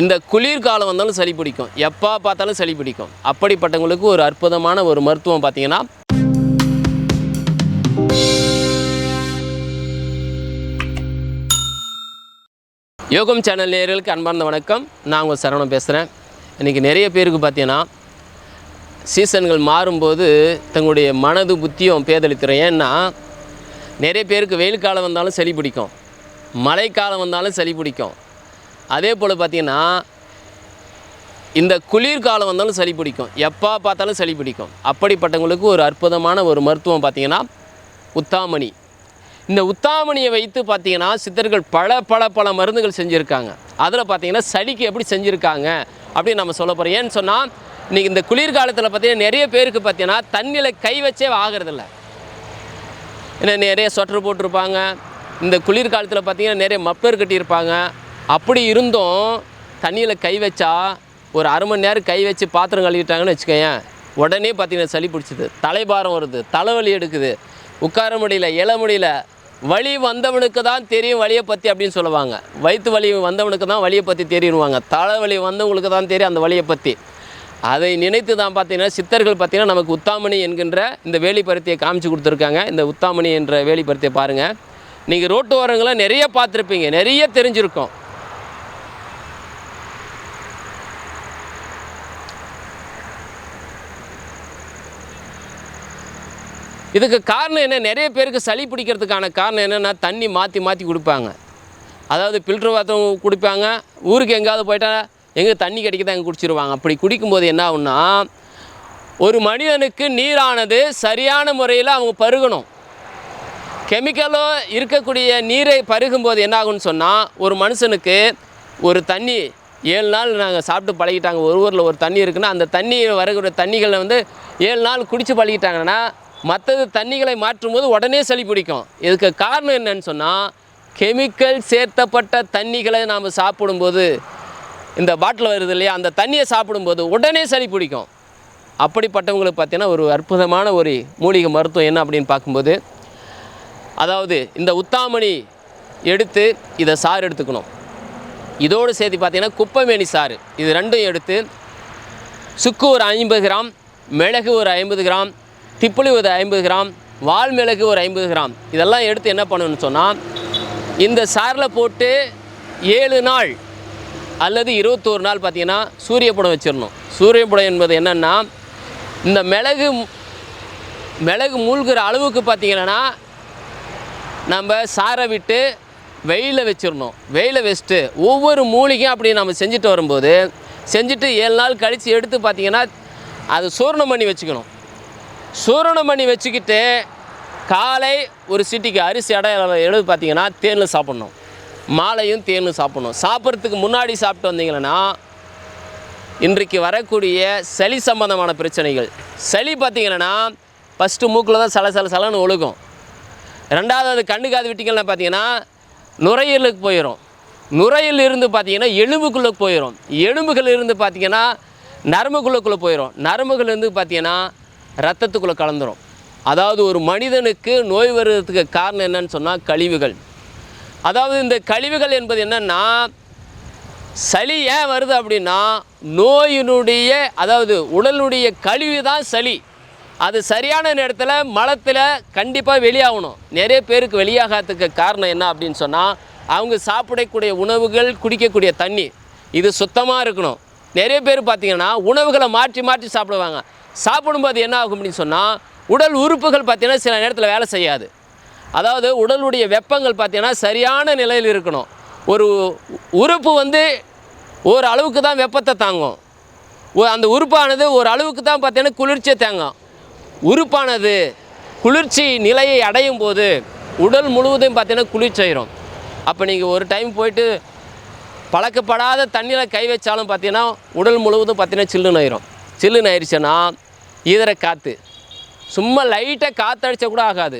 இந்த குளிர்காலம் வந்தாலும் சளி பிடிக்கும். எப்போ பார்த்தாலும் சளி பிடிக்கும். அப்படிப்பட்டவங்களுக்கு ஒரு அற்புதமான ஒரு மருத்துவம் பார்த்தீங்கன்னா யோகம் சேனல் நேர்களுக்கு அன்பார்ந்த வணக்கம். நான் உங்கள் சரவணம் பேசுகிறேன் இன்றைக்கி நிறைய பேருக்கு பார்த்தீங்கன்னா சீசன்கள் மாறும்போது தங்களுடைய மனது புத்தியும் பேதளித்துறோம் ஏன்னா நிறைய பேருக்கு வெயில் காலம் வந்தாலும் சளி பிடிக்கும். மழைக்காலம் வந்தாலும் சளி பிடிக்கும். அதே போல் பார்த்தீங்கன்னா இந்த குளிர்காலம் வந்தாலும் சளி பிடிக்கும். எப்போ பார்த்தாலும் சளி பிடிக்கும். அப்படிப்பட்டவங்களுக்கு ஒரு அற்புதமான ஒரு மருத்துவம் பார்த்தீங்கன்னா உத்தாமணி. இந்த உத்தாமணியை வைத்து பார்த்தீங்கன்னா சித்தர்கள் பல பல பல மருந்துகள் செஞ்சுருக்காங்க. அதில் பார்த்தீங்கன்னா சளிக்கு எப்படி செஞ்சுருக்காங்க அப்படின்னு நம்ம சொல்ல போகிறோம் ஏன்னு சொன்னால் இன்றைக்கி இந்த குளிர்காலத்தில் பார்த்தீங்கன்னா நிறைய பேருக்கு பார்த்தீங்கன்னா தண்ணியில் கை வச்சே ஆகிறதில்ல. ஏன்னா நிறைய ஸ்வெட்டர் போட்டிருப்பாங்க. இந்த குளிர்காலத்தில் பார்த்தீங்கன்னா நிறைய மப்பர் கட்டியிருப்பாங்க. அப்படி இருந்தும் தண்ணியில் கை வச்சா ஒரு அரை மணி நேரம் கை வச்சு பாத்திரம் கழுவிட்டாங்கன்னு வச்சுக்கோயேன் உடனே பார்த்தீங்கன்னா சளி பிடிச்சிது. தலைபாரம் வருது தலைவலி எடுக்குது. உட்கார முடியல எழ முடியல. வழி வந்தவனுக்கு தான் தெரியும் வழியை பற்றி அப்படின்னு சொல்லுவாங்க. வயிற்று வலி வந்தவனுக்கு தான் வழியை பற்றி தெரியுவாங்க தலைவலி வந்தவங்களுக்கு தான் தெரியும் அந்த வழியை பற்றி அதை நினைத்து தான் பார்த்தீங்கன்னா சித்தர்கள் பார்த்தீங்கன்னா நமக்கு உத்தாமணி என்கின்ற இந்த வேலிப்பருத்தியை காமிச்சு கொடுத்துருக்காங்க. இந்த உத்தாமணி என்ற வேலிப்பருத்தியை பாருங்கள் நீங்கள் ரோட்டு ஓரங்களை நிறைய பார்த்துருப்பீங்க. நிறைய தெரிஞ்சிருக்கும். இதுக்கு காரணம் என்ன? நிறைய பேருக்கு சளி பிடிக்கிறதுக்கான காரணம் என்னென்னா தண்ணி மாற்றி மாற்றி கொடுப்பாங்க. அதாவது ஃபில்டர் வாத்தம் குடிப்பாங்க. ஊருக்கு எங்கேயாவது போயிட்டால் எங்கே தண்ணி கிடைக்குதா அங்கே குடிச்சிருவாங்க. அப்படி குடிக்கும்போது என்ன ஆகுன்னா ஒரு மனிதனுக்கு நீரானது சரியான முறையில் அவங்க பருகணும். கெமிக்கலோ இருக்கக்கூடிய நீரை பருகும்போது என்ன ஆகும்னு சொன்னால் ஒரு மனுஷனுக்கு ஒரு தண்ணி ஏழு நாள் நாங்கள் சாப்பிட்டு பழகிட்டாங்க. ஒரு ஊரில் ஒரு தண்ணி இருக்குன்னா அந்த தண்ணி வரக்கூடிய தண்ணிகளை வந்து ஏழு நாள் குடித்து பழகிட்டாங்கன்னா மற்றது தண்ணிகளை மாற்றும் போது உடனே சளி பிடிக்கும். இதுக்கு காரணம் என்னன்னு சொன்னால் கெமிக்கல் சேர்த்தப்பட்ட தண்ணிகளை நாம் சாப்பிடும்போது இந்த பாட்டில் வருது இல்லையா அந்த தண்ணியை சாப்பிடும்போது உடனே சளி பிடிக்கும். அப்படிப்பட்டவங்களுக்கு பார்த்தீங்கன்னா ஒரு அற்புதமான ஒரு மூலிகை மருத்துவம் என்ன அப்படின்னு பார்க்கும்போது அதாவது இந்த உத்தாமணி எடுத்து இதை சாறு எடுத்துக்கணும். இதோடு சேர்த்து பார்த்தீங்கன்னா குப்பைமேனி சாறு. இது ரெண்டும் எடுத்து சுக்கு ஒரு ஐம்பது கிராம் மிளகு ஒரு ஐம்பது கிராம் திப்புளி ஒரு ஐம்பது கிராம் வால் மிளகு ஒரு ஐம்பது கிராம். இதெல்லாம் எடுத்து என்ன பண்ணணும்னு சொன்னால் இந்த சாரில் போட்டு ஏழு நாள் அல்லது இருபத்தோரு நாள் பார்த்தீங்கன்னா சூரியப்படம் வச்சிடணும். சூரியப்படம் என்பது என்னென்னா இந்த மிளகு மிளகு மூழ்கிற அளவுக்கு பார்த்தீங்கன்னா நம்ம சாரை விட்டு வெயில வச்சிடணும். வெயில வச்சுட்டு ஒவ்வொரு மூலிகையும் அப்படி நம்ம செஞ்சுட்டு வரும்போது செஞ்சுட்டு ஏழு நாள் கழித்து எடுத்து பார்த்தீங்கன்னா அது சூர்ணம் பண்ணி வச்சுக்கணும். சூரணம் பண்ணி வச்சுக்கிட்டு காலை ஒரு சிட்டிக்கு அரிசி அடை எழுது பார்த்தீங்கன்னா தேனில் சாப்பிட்ணும். மாலையும் தேனும் சாப்பிட்ணும். சாப்பிட்றதுக்கு முன்னாடி சாப்பிட்டு வந்தீங்கன்னா இன்றைக்கு வரக்கூடிய சளி சம்பந்தமான பிரச்சனைகள். சளி பார்த்தீங்கன்னா ஃபஸ்ட்டு மூக்கில் தான் சல சல சலன்னு ஒழுகும். ரெண்டாவது அது கண்ணு காது விட்டிங்கன்னா பார்த்தீங்கன்னா நுரையீரலுக்கு போயிடும் நுரையில் இருந்து பார்த்தீங்கன்னா எலும்புக்குள்ளே போயிடும் எலும்புகள் இருந்து பார்த்தீங்கன்னா நரம்புக்குள்ளக்குள்ளே போயிடும் நரம்புகள் இருந்து பார்த்தீங்கன்னா ரத்தத்துக்குள்ளே கலந்துரும். அதாவது ஒரு மனிதனுக்கு நோய் வருவதற்கு காரணம் என்னன்னு சொன்னால் கழிவுகள். அதாவது இந்த கழிவுகள் என்பது என்னன்னா சளி ஏன் வருது அப்படின்னா நோயினுடைய அதாவது உடலுடைய கழிவு தான் சளி. அது சரியான நேரத்தில் மலத்தில் கண்டிப்பாக வெளியாகணும். நிறைய பேருக்கு வெளியாகாததுக்கு காரணம் என்ன அப்படின்னு சொன்னால் அவங்க சாப்பிடக்கூடிய உணவுகள் குடிக்கக்கூடிய தண்ணி இது சுத்தமாக இருக்கணும். நிறைய பேர் பார்த்திங்கன்னா உணவுகளை மாற்றி மாற்றி சாப்பிடுவாங்க. சாப்பிடும்போது என்ன ஆகும் அப்படின்னு சொன்னால் உடல் உறுப்புகள் பார்த்தீங்கன்னா சில நேரத்தில் வேலை செய்யாது. அதாவது உடலுடைய வெப்பங்கள் பார்த்தீங்கன்னா சரியான நிலையில் இருக்கணும். ஒரு உறுப்பு வந்து ஒரு அளவுக்கு தான் வெப்பத்தை தாங்கும். அந்த உறுப்பானது ஒரு அளவுக்கு தான் பார்த்தீங்கன்னா குளிர்ச்சியை தாங்கும். உறுப்பானது குளிர்ச்சி நிலையை அடையும் போது உடல் முழுவதும் பார்த்தீங்கன்னா குளிர்ச்சியிடும் அப்போ நீங்கள் ஒரு டைம் போயிட்டு பழக்கப்படாத தண்ணியில் கை வச்சாலும் பார்த்தீங்கன்னா உடல் முழுவதும் பார்த்தீங்கன்னா சில்லுன்னு ஆயிரும். சில்லுன்னு ஆயிடுச்சுன்னா ஈதர காற்று சும்மா லைட்டாக காற்றடிச்ச கூட ஆகாது.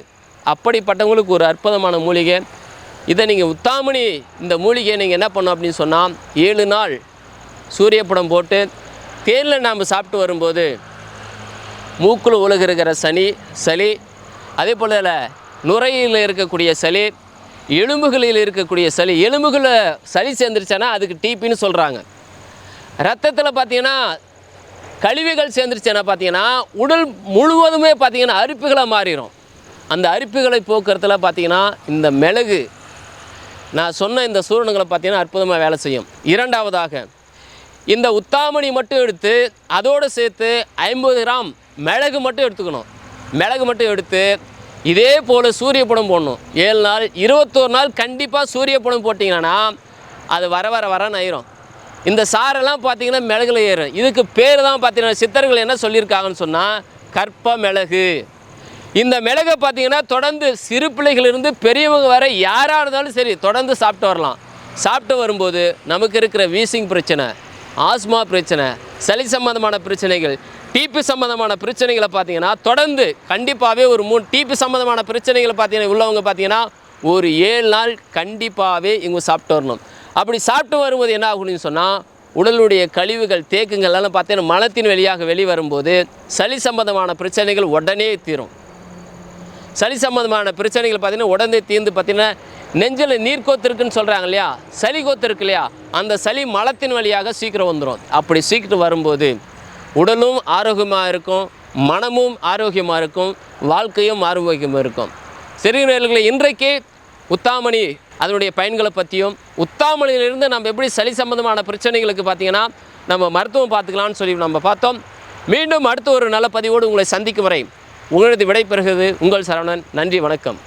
அப்படிப்பட்டவங்களுக்கு ஒரு அற்புதமான மூலிகை. இதை நீங்கள் உத்தாமணி இந்த மூலிகையை நீங்கள் என்ன பண்ணோம் அப்படின்னு சொன்னால் ஏழு நாள் சூரியப்படம் போட்டு தேனில் நாம் சாப்பிட்டு வரும்போது மூக்கில் உலகிருக்கிற சனி சளி அதே போல் நுரையில் இருக்கக்கூடிய சளி எலும்புகளில் இருக்கக்கூடிய சளி எலும்புகளில் சளி சேர்ந்துருச்சானா அதுக்கு டிபின்னு சொல்கிறாங்க ரத்தத்தில் பார்த்தீங்கன்னா கழிவுகள் சேர்ந்துருச்சுன்னா பார்த்தீங்கன்னா உடல் முழுவதுமே பார்த்தீங்கன்னா அரிப்புகளாக மாறிடும் அந்த அரிப்புகளை போக்குறதுல பார்த்தீங்கன்னா இந்த மிளகு நான் சொன்ன இந்த சூரணங்களை பார்த்தீங்கன்னா அற்புதமாக வேலை செய்யும். இரண்டாவதாக இந்த உத்தாமணி மட்டும் எடுத்து அதோடு சேர்த்து ஐம்பது கிராம் மிளகு மட்டும் எடுத்துக்கணும். மிளகு மட்டும் எடுத்து இதே போல் சூரிய படம் போடணும். ஏழு நாள் இருபத்தோரு நாள் கண்டிப்பாக சூரிய படம் போட்டிங்கன்னா அது வர வர வர ஆயிரும் இந்த சாரெல்லாம் பார்த்தீங்கன்னா மிளகுல ஏறும். இதுக்கு பேர் தான் பார்த்தீங்கன்னா சித்தர்கள் என்ன சொல்லியிருக்காங்கன்னு சொன்னால் கற்ப மிளகு. இந்த மிளகை பார்த்தீங்கன்னா தொடர்ந்து சிறு பிள்ளைகளிலிருந்து பெரியவங்க வரை யாராக இருந்தாலும் சரி தொடர்ந்து சாப்பிட்டு வரலாம். சாப்பிட்டு வரும்போது நமக்கு இருக்கிற வீசிங் பிரச்சனை ஆஸ்மா பிரச்சனை சளி சம்பந்தமான பிரச்சனைகள் டிபி சம்மந்தமான பிரச்சனைகளை பார்த்தீங்கன்னா தொடர்ந்து கண்டிப்பாகவே ஒரு மூணு டிபி சம்மந்தமான பிரச்சனைகளை பார்த்தீங்கன்னா உள்ளவங்க பார்த்தீங்கன்னா ஒரு ஏழு நாள் கண்டிப்பாகவே இவங்க சாப்பிட்டு வரணும். அப்படி சாப்பிட்டு வரும்போது என்ன ஆகுன்னு சொன்னால் உடலுடைய கழிவுகள் தேக்குங்கள் எல்லாம் பார்த்தீங்கன்னா மலத்தின் வழியாக வெளிவரும்போது சளி சம்பந்தமான பிரச்சனைகள் உடனே தீரும். சளி சம்பந்தமான பிரச்சனைகள் பார்த்தீங்கன்னா உடனே தீர்ந்து பார்த்தீங்கன்னா நெஞ்சில் நீர் கோத்திருக்குன்னு சொல்கிறாங்க இல்லையா? சளி கோத்திருக்கு இல்லையா? அந்த சளி மலத்தின் வழியாக சீக்கிரம் வந்துடும் அப்படி சீக்கிரம் வரும்போது உடலும் ஆரோக்கியமாக இருக்கும் மனமும் ஆரோக்கியமாக இருக்கும் வாழ்க்கையும் ஆரோக்கியமாக இருக்கும். சிறுநீர்களை இன்றைக்கே இன்றைக்கு உத்தாமணி அதனுடைய பயன்களை பற்றியும் உத்தாமலையிலிருந்து நம்ம எப்படி சளி சம்பந்தமான பிரச்சனைகளுக்கு பார்த்தீங்கன்னா நம்ம மருத்துவம் பார்த்துக்கலாம்னு சொல்லி நம்ம பார்த்தோம். மீண்டும் அடுத்த ஒரு நல்ல பதிவோடு உங்களை சந்திக்கும் வரை உங்களது விடைபெறுகிறது உங்கள் சரவணன். நன்றி வணக்கம்.